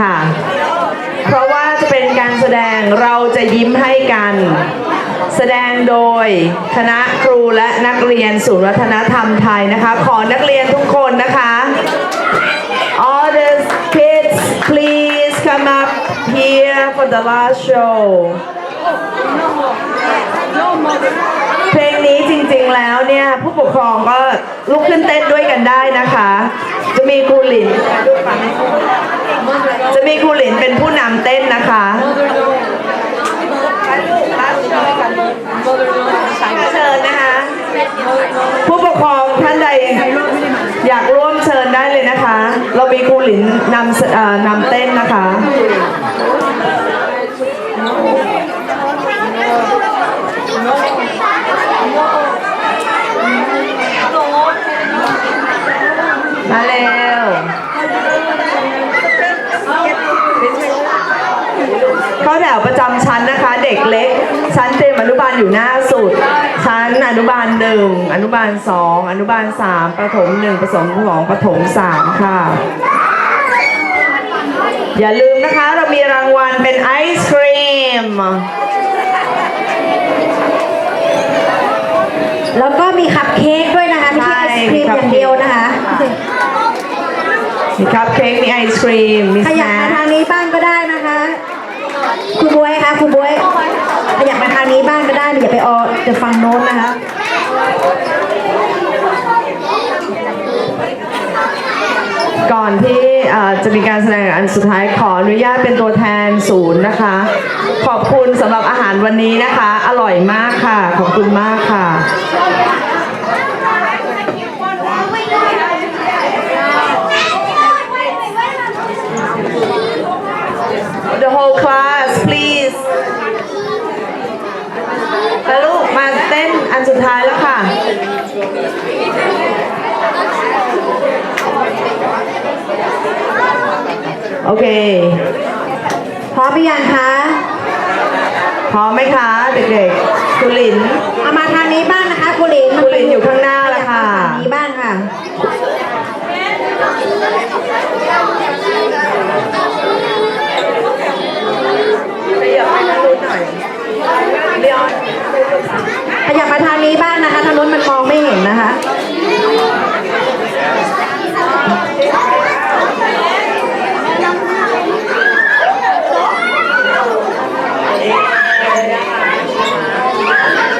ค่ะ เพราะว่าจะเป็นการแสดงเราจะยิ้มให้กัน แสดงโดยคณะครูและนักเรียนศูนย์วัฒนธรรมไทยนะคะ ขอนักเรียนทุกคนนะคะ All the kids please come up here for the last show เพลงนี้จริงๆแล้วเนี่ย ผู้ปกครองก็ลุกขึ้นเต้นด้วยกันได้นะคะ จะมีครูหลิน จะมีครูหลินเป็นผู้นำเต้นนะคะ เชิญนะคะ ผู้ปกครองท่านใดอยากร่วมเชิญได้เลยนะคะ เรามีครูหลินนำเอ่อนำเต้นนะคะ มาเร็วเข้าแถวประจำชั้นนะคะ เด็กเล็ก ชั้นเตรียมอนุบาลอยู่หน้าสุด ชั้นอนุบาลหนึ่งอนุบาลสองอนุบาลสามประถมหนึ่งประถมสองประถมสามค่ะ อย่าลืมนะคะเรามีรางวัลเป็นไอศครีมแล้วก็มีคัพเค้กด้วยนะคะม่ใช่ไอศครีมอย่างเดียวนะคะ มีคัพเค้กมีไอศครีม มีขสยับแน็มาคทางนี้บ้างก็ได้นะคะคุณบวยคะคุณบวยขยับมาทางนี้บ้างก็ได้อย่าไปออกจะฟังโน้นนะคะก่อนที่เอ่อจะมีการแสดงอันสุดท้ายขออนุญาตเป็นตัวแทนศูนย์นะคะ ขอบคุณสำหรับอาหารวันนี้นะคะ อร่อยมากค่ะ ขอบคุณมากค่ะ The whole class please แล้วลูกมาเต้นอันสุดท้ายแล้วค่ะ โอเค พร้อมหรือยังคะ พร้อมไหมคะ เด็กๆ คุณหลินเอามาทางนี้บ้างนะคะ คุณหลินคุณหลินอยู่ข้างหน้าแล้วค่ะ ทางนี้บ้างค่ะ ขยับไปทางนู้นหน่อยเดี๋ยว ขยับมาทางนี้บ้างนะคะทางนู้นมันมองไม่เห็นนะคะ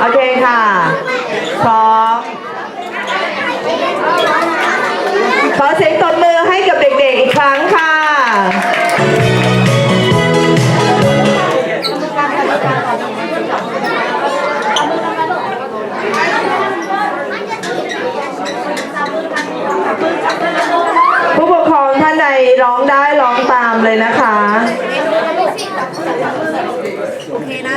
โอเค่ะ พร้อม ขอเสียงตบมือให้กับเด็กๆอีกครั้งค่ะผู้ปกครองท่านใดร้องได้ร้องตามเลยนะคะ โอเคนะ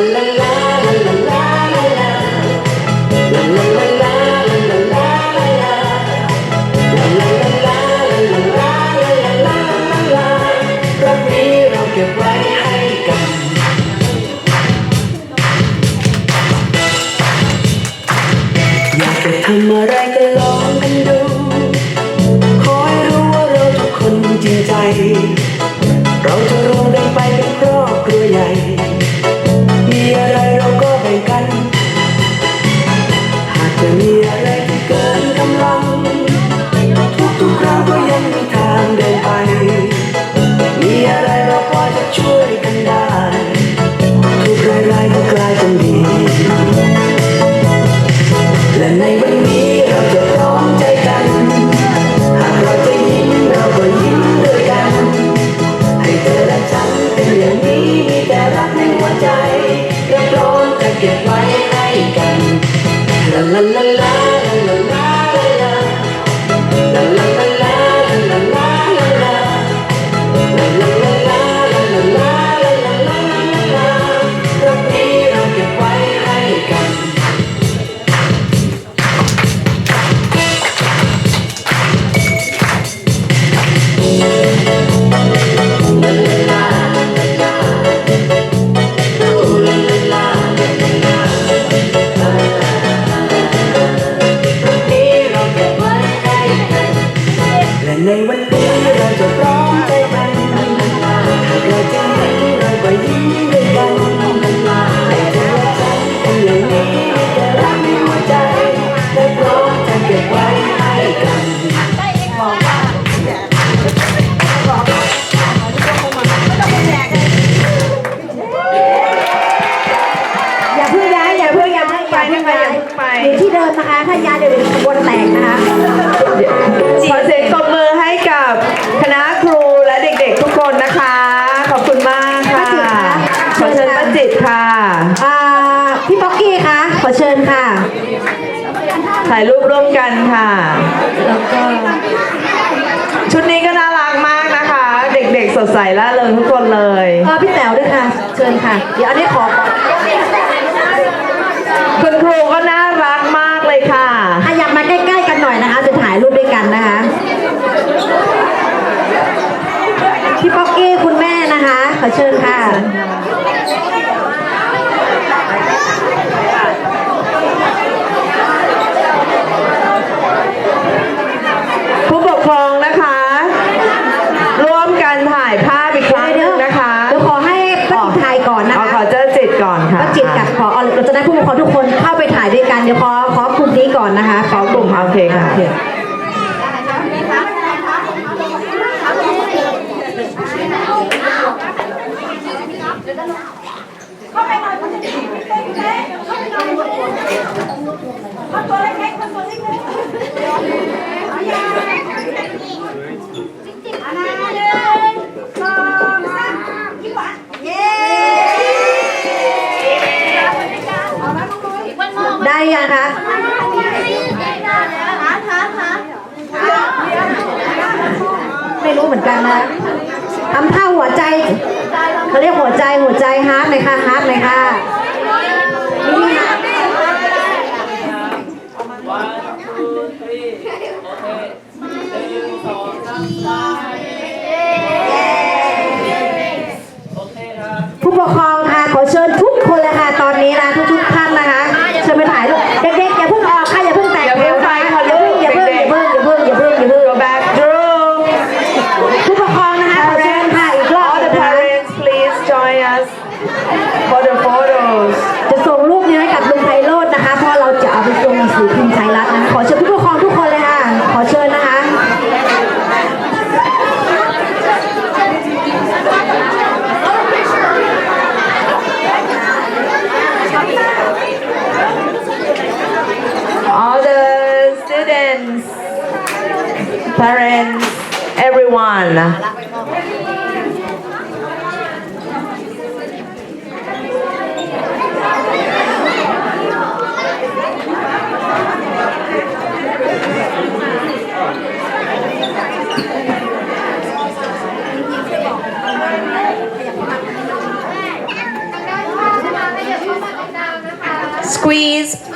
la la la la la la la. ่ะ เชิญค่ะ เดี๋ยวอันนี้ขอคุณครูก็น่ารักมากเลยค่ะอะอยากมาใกล้ๆกันหน่อยนะคะ จะถ่ายรูปด้วยกันนะคะพี่ป๊อกกี้คุณแม่นะคะ ขอเชิญค่ะ ข้าไปหน่อยคุณจะดีพี่เต้พี่เต้เข้าไปหน่อยคนตัวเล็คนตัวเล็กๆนนั้วานเย้เล้วน้ยได้ยังคะไม่รู้เหมือนกันนะทำท่าหัวใจ เขาเรียกหัวใจหัวใจฮาร์ดเลยค่ะฮาร์ดเลยค่ะนี่ฮาร์ดผู้ปกครอง parents, everyone. Squeeze.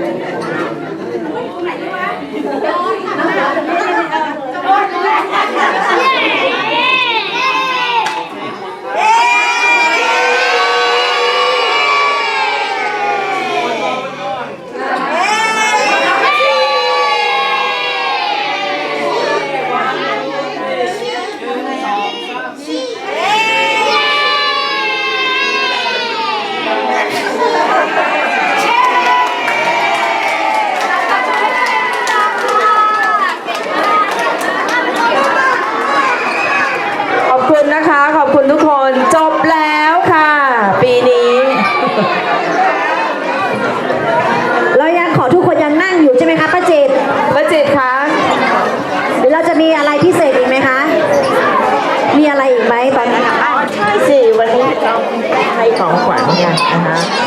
ไหนดีวะ and uh,